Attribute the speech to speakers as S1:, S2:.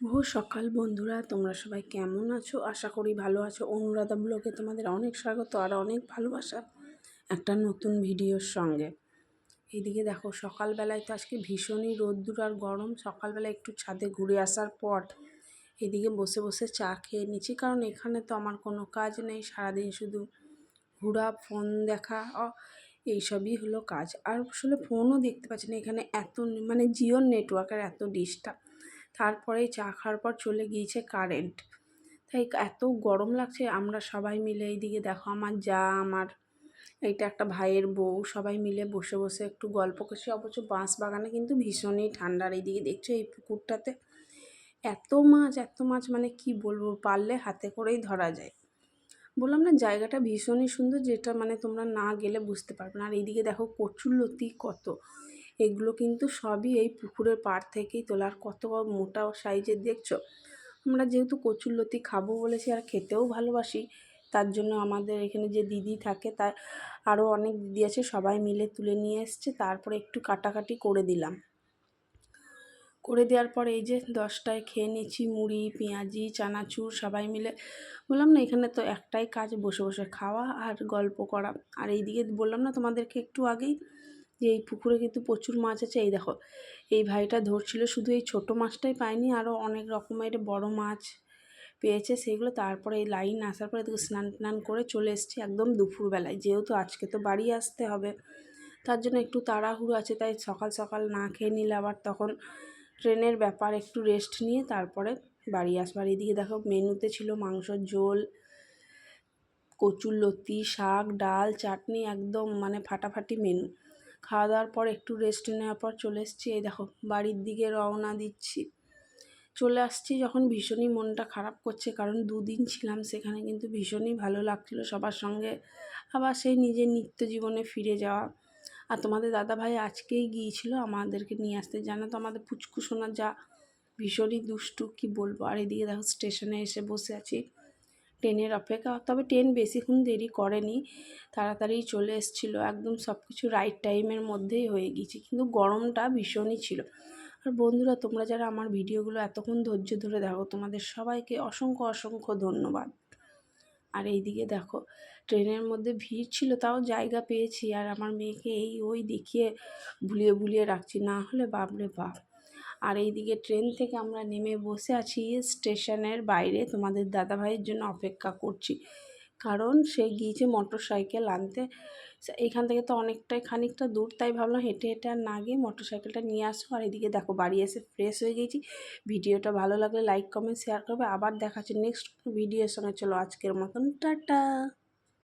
S1: শুভ সকাল বন্ধুরা, তোমরা সবাই কেমন আছো? আশা করি ভালো আছো। অনুরাধা ব্লগে তোমাদের অনেক স্বাগত আর অনেক ভালোবাসা একটা নতুন ভিডিওর সঙ্গে। এইদিকে দেখো, সকালবেলায় তো আজকে ভীষণই রোদ্দুর আর গরম। সকালবেলা একটু ছাদে ঘুরে আসার পর এদিকে বসে বসে চা খেয়ে নিচ্ছি। কারণ এখানে তো আমার কোনো কাজ নেই, সারাদিন শুধু ঘোরা, ফোন দেখা এইসবই হলো কাজ। আর আসলে ফোনও দেখতে পাচ্ছি না। এখানে এত মানে জিওর নেটওয়ার্কের এত ডিস্টার্ব তারপরে চা খাওয়ার পর চলে গিয়েছে কারেন্ট। তাই এত গরম লাগছে, আমরা সবাই মিলে এইদিকে দেখো, আমার যা, আমার এইটা একটা ভাইয়ের বউ, সবাই মিলে বসে বসে একটু গল্প করছি। অবশ্য বাঁশ বাগানে কিন্তু ভীষণই ঠান্ডার এইদিকে দেখছ এই পুকুরটাতে। এত মাছ এত মাছ মানে কি বলব, পারলে হাতে করেই ধরা যায়। বললাম না, জায়গাটা ভীষণই সুন্দর, যেটা মানে তোমরা না গেলে বুঝতে পারবে না। আর এইদিকে দেখো কচুর লতি কত। এগুলো কিন্তু সবই এই পুকুরের পাড় থেকেই তোলার কত মোটা সাইজের দেখছ? আমরা যেহেতু কচুর লতি খাব বলেছি আর খেতেও ভালোবাসি, তার জন্য আমাদের এখানে যে দিদি থাকে, তার আরও অনেক দিদি আছে, সবাই মিলে তুলে নিয়ে এসছে, তারপরে একটু কাটাকাটি করে দিলাম। করে দেওয়ার পর এই যে দশটায় খেয়ে নিচ্ছি মুড়ি, পেঁয়াজি, চানাচুর, সবাই মিলে বললাম না, এখানে তো একটাই কাজ, বসে বসে খাওয়া আর গল্প করা। আর এইদিকে বললাম না, তোমাদেরকে একটু আগেই যে এই পুকুরে কিন্তু প্রচুর মাছ আছে, এই দেখো। এই ভাইটা ধরছিল, শুধু এই ছোটো মাছটাই পায়নি আরও অনেক রকমের বড় মাছ পেয়েছে সেগুলো। তারপরে এই লাইন আসার পরে দেখো স্নান টান করে চলে এসেছি একদম দুপুরবেলায়। যেহেতু আজকে তো বাড়ি আসতে হবে, তার জন্য একটু তাড়াহুড়ো আছে, তাই সকাল সকাল না খেয়ে নিলে আবার তখন ট্রেনের ব্যাপার একটু রেস্ট নিয়ে তারপরে বাড়ি আসবার এদিকে দেখো মেনুতে ছিল মাংসর ঝোল কচুর লতি শাক, ডাল, চাটনি, একদম মানে ফাটাফাটি মেনু। খাওয়া দাওয়ার পর একটু রেস্ট নেওয়ার পর চলে এসেছি। এই দেখো, বাড়ির দিকে রওনা দিচ্ছি। চলে আসছি যখন ভীষণই মনটা খারাপ করছে, কারণ দুদিন ছিলাম সেখানে কিন্তু ভীষণই ভালো লাগছিল সবার সঙ্গে। আবার সেই নিজের নিত্য জীবনে ফিরে যাওয়া। আর তোমাদের দাদা ভাই আজকেই গিয়েছিল আমাদেরকে নিয়ে আসতে। জানো তো আমাদের পুচকু সোনা যা ভীষণই দুষ্টু, কি বলব? আর এদিকে দেখো স্টেশনে এসে বসে আছি। ট্রেনের অপেক্ষা, তবে ট্রেন বেশিক্ষণ দেরি করেনি, তাড়াতাড়ি চলে এসেছিল। একদম সব কিছু রাইট টাইমের মধ্যেই হয়ে গিয়েছে, কিন্তু গরমটা ভীষণই ছিল। আর বন্ধুরা, তোমরা যারা আমার ভিডিওগুলো এতক্ষণ ধৈর্য ধরে দেখো, তোমাদের সবাইকে অসংখ্য অসংখ্য ধন্যবাদ। আর এইদিকে দেখো, ট্রেনের মধ্যে ভিড় ছিল, তাও জায়গা পেয়েছি, আর আমার মেয়েকে এই ওই দেখিয়ে ভুলিয়ে ভুলিয়ে রাখছি, না হলে বাপরে বাপ। আর এইদিকে ট্রেন থেকে আমরা নেমে বসে আছি স্টেশনের বাইরে। তোমাদের দাদাভাইয়ের জন্য অপেক্ষা করছি। কারণ সে গিয়েছে মোটর সাইকেল আনতে এখান থেকে তো অনেকটাই খানিকটা দূর, তাই ভাবলাম হেঁটে হেঁটে আর না গিয়ে মোটর সাইকেলটা নিয়ে আসব আর এদিকে দেখো বাড়ি এসে ফ্রেশ হয়ে গেছি ভিডিওটা ভালো লাগলে লাইক কমেন্ট শেয়ার করবে। আবার দেখাচ্ছি নেক্সট ভিডিওর সঙ্গে। চলো আজকের মতন, টাটা!